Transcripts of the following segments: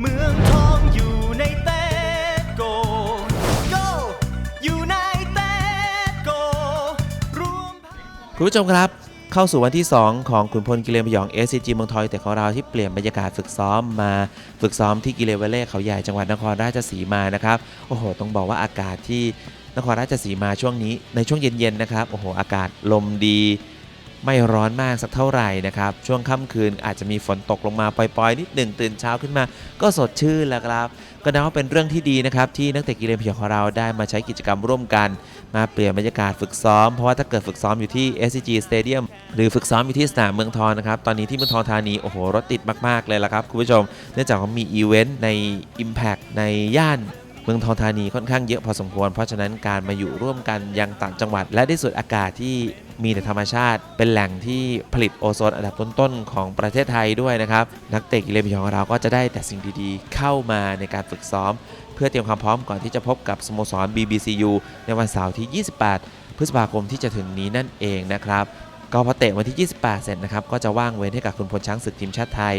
เมืองทองอยู่ในเตโก go อยู่ในเตโกรวม คุณผู้ชมครับ เข้าสู่วันที่ 2 ของขุนพลกิเลนพยอง SCG เมืองทอยแต่ของเราที่เปลี่ยนบรรยากาศฝึกซ้อมมาฝึกซ้อมที่กิเลนเวเล่เขาใหญ่จังหวัดนครราชสีมานะครับโอ้โหต้องบอกว่าอากาศที่นครราชสีมาช่วงนี้ในช่วงเย็นๆนะครับโอ้โหอากาศลมดี ไม่ร้อนมากสักเท่าไหร่นะครับ ช่วงค่ำคืนอาจจะมีฝนตกลงมาปล่อยๆ นิดหนึ่งตื่นเช้าขึ้นมา ก็สดชื่นแล้วครับ ก็นับว่าเป็นเรื่องที่ดีนะครับ ที่นักเตะกีฬาพยงของเราได้มาใช้กิจกรรมร่วมกัน มาเปลี่ยนบรรยากาศฝึกซ้อม เพราะว่าถ้าเกิดฝึกซ้อมอยู่ที่ SCG Stadium หรือฝึกซ้อมอยู่ที่สนามเมืองทองนะครับ ตอนนี้ที่เมืองทองธานี โอ้โห รถติดมากๆเลยละครับคุณผู้ชม เนื่องจากว่ามีอีเวนต์ใน Impact ในย่าน เมืองทองธานีค่อนข้างเยอะพอสมควร เพราะฉะนั้นการมาอยู่ร่วมกันยังต่างจังหวัด และที่สุดอากาศที่มีแต่ธรรมชาติ เป็นแหล่งที่ผลิตโอโซนอันดับต้นๆของประเทศไทยด้วยนะครับ นักเตะกีฬาพยของเราก็จะได้แต่สิ่งดีๆ เข้ามาในการฝึกซ้อม เพื่อเตรียมความพร้อมก่อนที่จะพบกับสโมสร BBCU ในวันเสาร์ที่ 28 พฤษภาคมที่จะถึงนี้นั่นเองนะครับก็พอเตะวันที่ 28 เสร็จนะครับก็จะว่างเว้นให้กับคุณพลช้างศึกทีมชาติไทย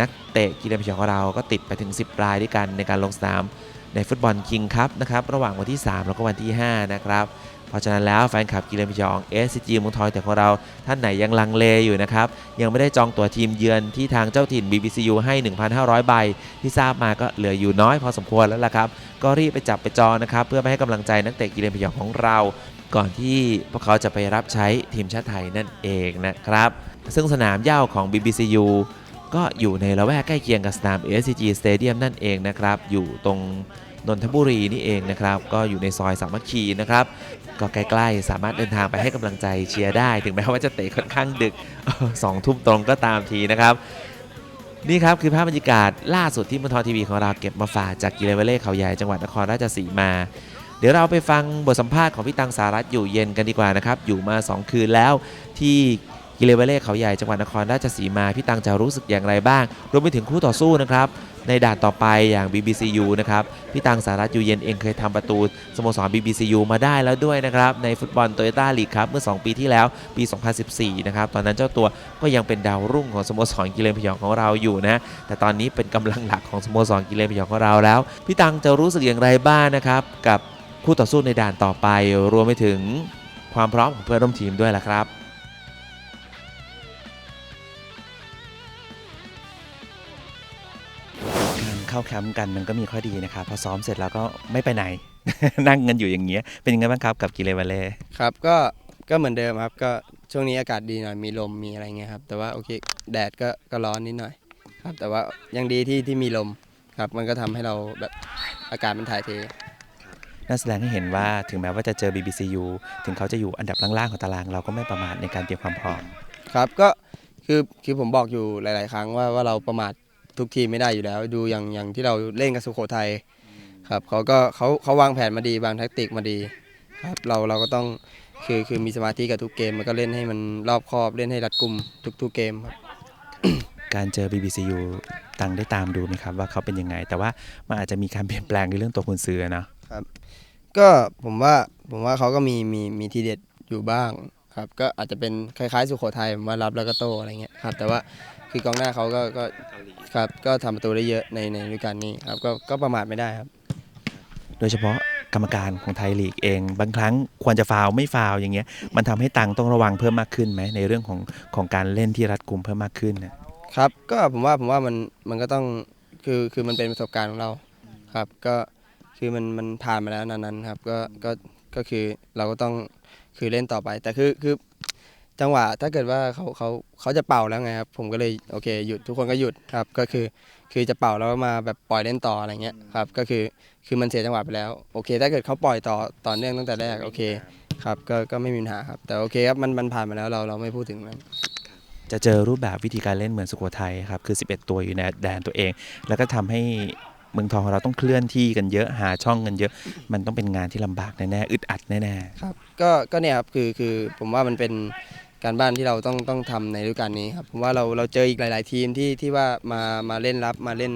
นักเตะกีฬาพยองของเราก็ติดไปถึง 10 รายด้วยกันในการลงสนามในฟุตบอลคิงคัพนะครับระหว่างวันที่ 3 แล้วก็วันที่ 5 นะครับ เพราะฉะนั้นแล้วแฟนคลับกีฬาพยอง SCG เมืองทอยแต่ของเราท่านไหนยังลังเลอยู่นะครับ ยังไม่ได้จองตั๋วทีมเยือนที่ทางเจ้าถิ่น BBCU ให้ 1,500 ใบ ที่ทราบมาก็เหลืออยู่น้อยพอสมควรแล้วล่ะครับ ก็รีบไปจับไปจองนะครับ เพื่อไปให้กำลังใจนักเตะกีฬาพยองของเรา ก่อนที่พวกเขาจะไปรับใช้ทีมชาติไทยนั่นเองนะครับซึ่งสนามเหย้าของ BBCU ก็อยู่ในละแวกใกล้เคียงกับสนาม SCG Stadium นั่นเองนะครับ อยู่ตรงนนทบุรีนี่เองนะครับ ก็อยู่ในซอยสามัคคีนะครับ ก็ใกล้ๆ สามารถเดินทางไปให้กำลังใจเชียร์ได้ ถึงแม้ว่าจะเตะค่อนข้างดึกสองทุ่มตรงก็ตามทีนะครับ นี่ครับคือภาพบรรยากาศล่าสุดที่มณฑลทีวีของเราเก็บมาฝากจากกิเลเวเล่เขาใหญ่จังหวัดนครราชสีมา เดี๋ยวเราไปฟังบทสัมภาษณ์ของพี่ตังสารัตน์อยู่เย็นกันดีกว่านะครับ อยู่มา 2 คืนแล้วที่ กิเลเวเล่เขาใหญ่จังหวัดนครราชสีมา พี่ตังจะรู้สึกอย่างไรบ้าง รวมไปถึงคู่ต่อสู้นะครับ ในด่านต่อไปอย่าง BBCU นะครับ พี่ตังสารัตน์อยู่เย็นเองเคยทำประตูสโมสร BBCU มาได้แล้วด้วยนะครับ ในฟุตบอลโตโยต้าลีกครับ เมื่อ 2 ปีที่แล้วปี 2014 นะครับ ตอนนั้นเจ้าตัวก็ยังเป็นดาวรุ่งของสโมสรกิเลนพยองของเราอยู่นะ แต่ตอนนี้เป็นกำลังหลักของสโมสรกิเลนพยองของเราแล้ว พี่ตังจะรู้สึกอย่างไรบ้างนะครับกับคู่ต่อสู้ในด่านต่อไป รวมไปถึงความพร้อมของเพื่อนร่วมทีมด้วยล่ะครับ เข้าแคมป์กันมันก็มีข้อดีนะครับพอซ้อมเสร็จแล้วก็ไม่ไปไหน นั่งกันอยู่อย่างเงี้ยเป็นยังไงบ้างครับกับกิเลวาเล่ครับก็ก็เหมือนเดิมครับก็ช่วงนี้อากาศดีหน่อยมีลมมีอะไรเงี้ยครับแต่ว่าโอเคแดดก็ก็ร้อนนิดหน่อยครับแต่ว่ายังดีที่ที่มีลมครับมันก็ทำให้เราแบบอากาศมันถ่ายเทนั่นแสดงให้เห็นว่าถึงแม้ว่าจะเจอ BBCU ถึงเขาจะอยู่อันดับล่างๆของตาราง เราก็ไม่ประมาทในการเตรียมความพร้อม ครับก็คือคือผมบอกอยู่หลาย ๆ ครั้งว่าว่าเราประมาท ทุกทีมไม่ได้อยู่แล้ว ดูอย่างอย่างที่เราเล่นกับสุโขทัยครับเขาก็เขาเขาวางแผนมาดีวางแท็กติกมาดีครับเราเราก็ต้องคือคือมีสมาธิกับทุกเกมมันก็เล่นให้มันรอบคอบเล่นให้รัดกุมทุกๆเกมครับ การเจอ BBCU ตังได้ตามดูไหมครับว่าเขาเป็นยังไง แต่ว่ามันอาจจะมีการเปลี่ยนแปลงในเรื่องตัวคุณซื้อเนาะก็ผมว่าผมว่าเขาก็มีมีมีทีเด็ดอยู่บ้างครับ ก็อาจจะเป็นคล้ายๆ สุโขทัยมารับแล้วก็โตอะไรเงี้ยครับ แต่ว่า คือกองหน้าเขาก็ก็ครับก็ทำประตูได้เยอะในในฤดูกาลนี้ครับก็ก็ประมาทไม่ได้ครับ โดยเฉพาะกรรมการของไทยลีกเอง บางครั้งควรจะฟาวล์ไม่ฟาวล์อย่างเงี้ยมันทำให้ตังต้องระวังเพิ่มมากขึ้นไหมในเรื่องของของการเล่นที่รัดกุมเพิ่มมากขึ้นเนี่ยครับ ก็ผมว่าผมว่ามันมันก็ต้องคือคือมันเป็นประสบการณ์ของเราครับ ก็คือมันมันผ่านมาแล้วนานๆครับก็ก็ก็คือเราก็ต้องคือเล่นต่อไป แต่คือคือ จังหวะถ้าเกิดว่าเขาเขาเขาจะเป่าแล้วไงครับผมก็เลยโอเคหยุดทุกคนก็หยุดครับก็คือคือจะเป่าแล้วมาแบบปล่อยเล่นต่ออะไรเงี้ยครับก็คือคือมันเสียจังหวะไปแล้วโอเค ถ้าเกิดเขาปล่อยต่อต่อเนื่องตั้งแต่แรกโอเคครับก็ก็ไม่มีปัญหาครับแต่โอเคครับมันมันผ่านมาแล้วเราเราไม่พูดถึงมันจะเจอรูปแบบวิธีการเล่นเหมือนสุโขทัยครับคือ 11 ตัวอยู่ในแดนตัวเอง แล้วก็ทำให้เมืองทองของเราต้องเคลื่อนที่กันเยอะหาช่องกันเยอะ มันต้องเป็นงานที่ลำบากแน่ๆอึดอัดแน่ครับก็ก็เนี่ยครับคือคือผมว่ามันเป็น การบ้านที่เราต้องต้องทำในฤดูกาลนี้ครับผมว่าเราเราเจออีกหลาย ๆ ทีมที่ที่ว่ามามาเล่นรับมาเล่น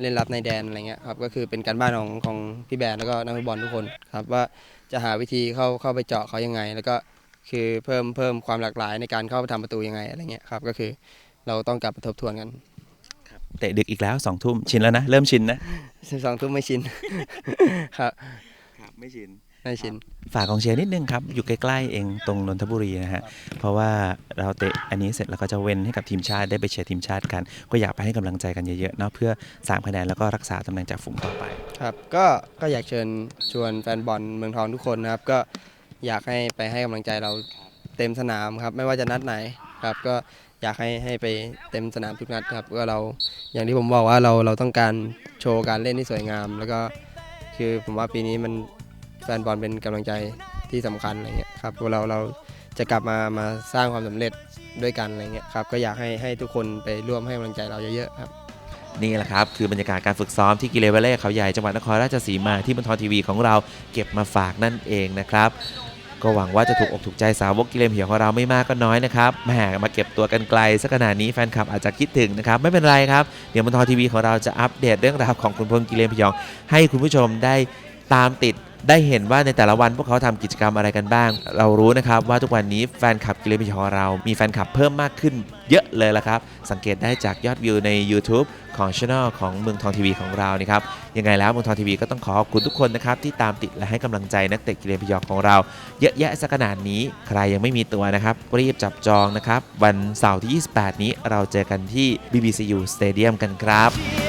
เล่นรับในแดนอะไรเงี้ยครับก็คือเป็นการบ้านของของพี่แบนแล้วก็นักฟุตบอลทุกคนครับว่าจะหาวิธีเข้าเข้าไปเจาะเขายังไง แล้วก็คือเพิ่มเพิ่มความหลากหลายในการเข้าไปทำประตูยังไงอะไรเงี้ยครับก็คือเราต้องกลับมาทบทวนกันเตะดึกอีกแล้วสองทุ่มชินแล้วนะ เริ่มชินนะสองทุ่มไม่ชิน ครับ ครับไม่ชินไม่ชิน ฝากกองเชียร์นิดนึงครับ อยู่ใกล้ๆเองตรงนนทบุรีนะฮะ เพราะว่าเราเตะอันนี้เสร็จแล้วก็จะเว้นให้กับทีมชาติได้ไปเชียร์ทีมชาติกัน ก็อยากไปให้กำลังใจกันเยอะๆเนาะเพื่อสามคะแนนแล้วก็รักษาตำแหน่งจากฝูงต่อไป ครับ ก็ก็อยากเชิญชวนแฟนบอลเมืองทองทุกคนนะครับ ก็อยากให้ไปให้กำลังใจเราเต็มสนามครับ ไม่ว่าจะนัดไหนครับ ก็อยากให้ให้ไปเต็มสนามทุกนัดครับ ก็เราอย่างที่ผมบอกว่าเราเราต้องการโชว์การเล่นที่สวยงาม แล้วก็คือผมว่าปีนี้มัน แฟนบอลเป็นกำลังใจที่สำคัญอะไรเงี้ยครับเราเราจะกลับมามาสร้างความสำเร็จด้วยกันอะไรเงี้ยครับก็อยากให้ให้ทุกคนไปร่วมให้กำลังใจเราเยอะๆครับนี่แหละครับ คือบรรยากาศการฝึกซ้อมที่กิเลเวเล่เขาใหญ่จังหวัดนครราชสีมาที่บันทอนทีวีของเราเก็บมาฝากนั่นเองนะครับ ก็หวังว่าจะถูกอกถูกใจสาวกกิเลนเหี่ยวของเราไม่มากก็น้อยนะครับแหมมาเก็บตัวกันไกลสักขนาดนี้แฟนคลับอาจจะคิดถึงนะครับ ไม่เป็นไรครับ เดี๋ยวบันทอนทีวีของเราจะอัปเดตเรื่องราวของคุณพลกิเลนพยองให้คุณผู้ชมได้ ตามติดได้เห็นว่าในแต่ละวันพวกเขาทำกิจกรรมอะไรกันบ้าง เรารู้นะครับว่าทุกวันนี้แฟนคลับกิเลนพยองของเรา มีแฟนคลับเพิ่มมากขึ้นเยอะเลยละครับ สังเกตได้จากยอดวิวใน YouTube ของช่องของเมืองทองทีวีของเรานี่ครับยังไงแล้วเมืองทองทีวีก็ต้องขอขอบคุณทุกคนนะครับที่ตามติดและให้กำลังใจนักเตะกิเลนพยองของเรา เยอะแยะสักขนาดนี้ใครยังไม่มีตัวนะครับรีบจับจองนะครับวันเสาร์ที่ 28 นี้เราเจอกันที่ BBCU Stadium กันครับ